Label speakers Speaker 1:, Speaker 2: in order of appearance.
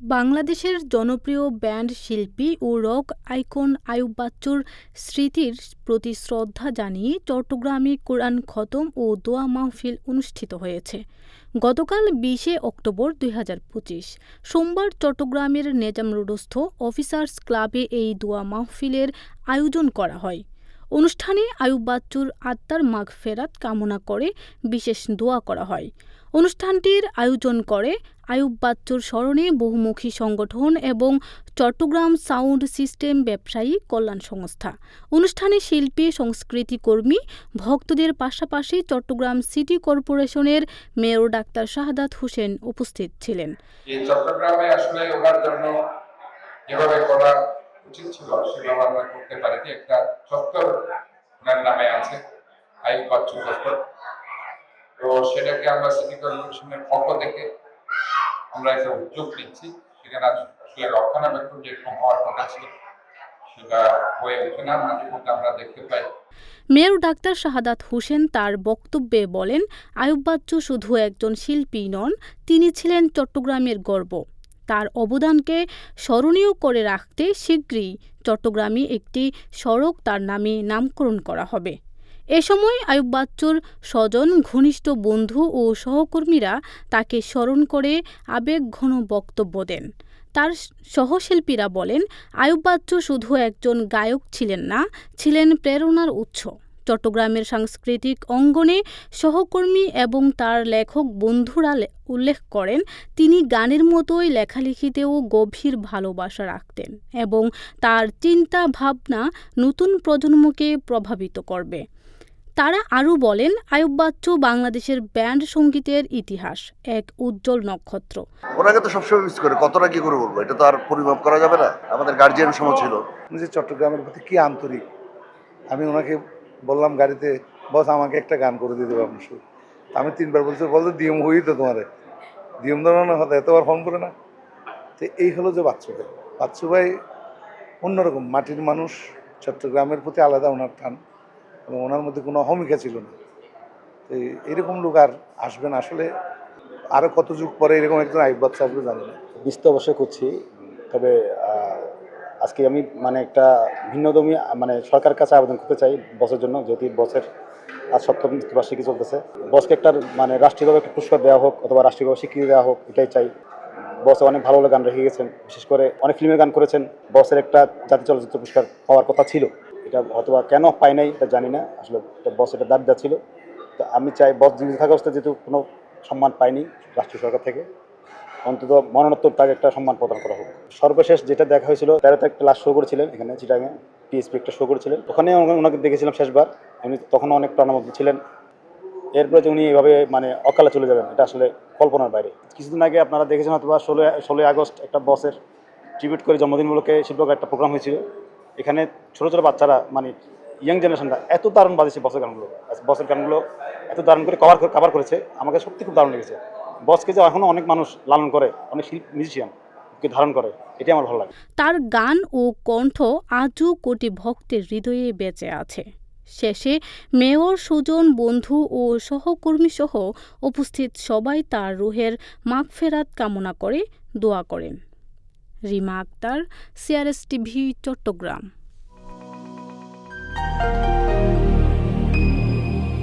Speaker 1: বাংলাদেশের জনপ্রিয় ব্যান্ড শিল্পী ও রক আইকন আয়ুব বাচ্চুর স্মৃতির প্রতি শ্রদ্ধা জানিয়ে চট্টগ্রামে কোরআন খতম ও দোয়া মাহফিল অনুষ্ঠিত হয়েছে। গতকাল বিশে অক্টোবর দুই হাজার পঁচিশ, সোমবার চট্টগ্রামের নেজাম রোডস্থ অফিসার্স ক্লাবে এই দোয়া মাহফিলের আয়োজন করা হয়। অনুষ্ঠানে আয়ুব বাচ্চুর আত্মার মাগফেরাত কামনা করে বিশেষ দোয়া করা হয়। অনুষ্ঠানটির আয়োজন করে আয়ুব বাচ্চুর স্মরণে বহুমুখী সংগঠন এবং চট্টগ্রাম সাউন্ড সিস্টেম ব্যবসায়ী কল্যাণ সংস্থা। অনুষ্ঠানে শিল্পী, সংস্কৃতি কর্মী, ভক্তদের পাশাপাশি চট্টগ্রাম সিটি কর্পোরেশনের মেয়র ডাক্তার শাহাদাত হোসেন উপস্থিত ছিলেন।
Speaker 2: চট্টগ্রামে আসলে ওনার জন্য যেভাবে করা উচিত ছিল সেভাবে আমরা করতে পারিনি। একটা চত্বর ওনার নামে আছে আইন বাচ্চু চত্বর। তো সেটাকে আমরা সিটি কর্পোরেশনের পক্ষ থেকে আমরা একটা উদ্যোগ নিচ্ছি। সেখানে রক্ষণাবেক্ষণ যেরকম হওয়ার কথা ছিল, সেটা হয়ে না। আমরা দেখতে পাই।
Speaker 1: মেয়র ডাক্তার শাহাদাত হোসেন তার বক্তব্যে বলেন আয়ুব বাচ্চু শুধু একজন শিল্পী নন, তিনি ছিলেন চট্টগ্রামের গর্ব। তার অবদানকে স্মরণীয় করে রাখতে শীঘ্রই চট্টগ্রামে একটি সড়ক তার নামে নামকরণ করা হবে। এ সময় আয়ুব বাচ্চুর স্বজন, ঘনিষ্ঠ বন্ধু ও সহকর্মীরা তাকে স্মরণ করে আবেগঘন বক্তব্য দেন। তার সহশিল্পীরা বলেন আয়ুব বাচ্চু শুধু একজন গায়ক ছিলেন না, ছিলেন প্রেরণার উৎস। চট্টগ্রামের সাংস্কৃতিক অঙ্গনে সহকর্মী এবং তার লেখক বন্ধুরা উল্লেখ করেন, তিনি গানের মতোই লেখালেখিতেও গভীর ভালোবাসা রাখতেন এবং তার চিন্তা ভাবনা নতুন প্রজন্মকে প্রভাবিত করবে। তারা আরও বলেন আয়ুব বাচ্চু বাংলাদেশের ব্যান্ড সঙ্গীতের ইতিহাস এক উজ্জ্বল নক্ষত্র।
Speaker 3: ওনাকে তো সবসময় মিস করে, কতটা কি করে বলব? এটা তো আর পরিমাপ করা যাবে না। আমাদের গার্জিয়ান সময় ছিল।
Speaker 4: যে চট্টগ্রামের প্রতি কি আন্তরিক। আমি ওনাকে বললাম গাড়িতে, বস, আমাকে একটা গান করে দিতে পারবেন শুধু আমি তিনবার বলছি বলতো দিয়ম হই তো তোমারে। দিয়ম ধরনের হতো এতবার ফোন করে না। তো এই হলো যে বাচ্চু ভাই। বাচ্চু ভাই অন্যরকম, মাটির মানুষ, চট্টগ্রামের প্রতি আলাদা ওনার টান। এবং ওনার মধ্যে কোনো অহমিকা ছিল না। এই- এইরকম লোক আর আসবেন আসলে আরও কত যুগ পরে এরকম একজন আইব বাচ্চা আসবে জানি না।
Speaker 5: মিস তো অবশ্যই করছি তবে আজকে আমি মানে একটা ভিন্নধর্মী মানে সরকারের কাছে আবেদন করতে চাই বসের জন্য। যেহেতু বসের আজ সপ্তম বার্ষিকী চলতেছে। বসকে একটা মানে রাষ্ট্রীয়ভাবে একটা পুরস্কার দেওয়া হোক অথবা রাষ্ট্রীয়ভাবে স্বীকৃতি দেওয়া হোক, এটাই চাই। বস অনেক ভালো ভালো গান রেখে গেছেন। বিশেষ করে অনেক ফিল্মের গান করেছেন। বসের একটা জাতীয় চলচ্চিত্র পুরস্কার পাওয়ার কথা ছিল। এটা অথবা কেন পাই নাই, এটা জানি না। আসলে বস এটা দাবি ছিল। তো আমি চাই বস জীবিত থাকা অবস্থায় যেহেতু কোনো সম্মান পাইনি রাষ্ট্রীয় সরকার থেকে, অন্তত মরণোত্তর তাকে একটা সম্মান প্রদান করা হোক। সর্বশেষ যেটা দেখা হয়েছিল তেরো তারিখ ক্লাস শো করেছিলেন এখানে চিটাঙে পিএসপি একটা শো করেছিলেন। ওখানে ওনাকে দেখেছিলাম শেষবার, উনি তখনও অনেক প্রাণবন্ত ছিলেন। এরপরে যে উনি এভাবে মানে অকালে চলে যাবেন, এটা আসলে কল্পনার বাইরে। কিছুদিন আগে আপনারা দেখেছেন অথবা ষোলো ষোলোই আগস্ট একটা বসের ট্রিবিউট করে জন্মদিনগুলোকে শিল্পকে একটা প্রোগ্রাম হয়েছিল। এখানে ছোটো ছোটো বাচ্চারা মানে ইয়াং জেনারেশনরা এত দারুণ বাজেছে বসের গানগুলো। বসের গানগুলো এত দারুণ করে কভার কভার করেছে, আমাকে সত্যি খুব দারুণ লেগেছে। বসকে যে এখনও অনেক মানুষ লালন করে, অনেক শিল্প মিউজিশিয়ান ধারণ করে, এটাই আমার ভালো লাগে।
Speaker 1: তার গান ও কণ্ঠ আজও কোটি ভক্তের হৃদয়ে বেঁচে আছে। শেষে মেয়র, সুজন, বন্ধু ও সহকর্মী সহ উপস্থিত সবাই তার রুহের মাগফেরাত কামনা করে দোয়া করেন। Rima Akter CRS TV Chattogram.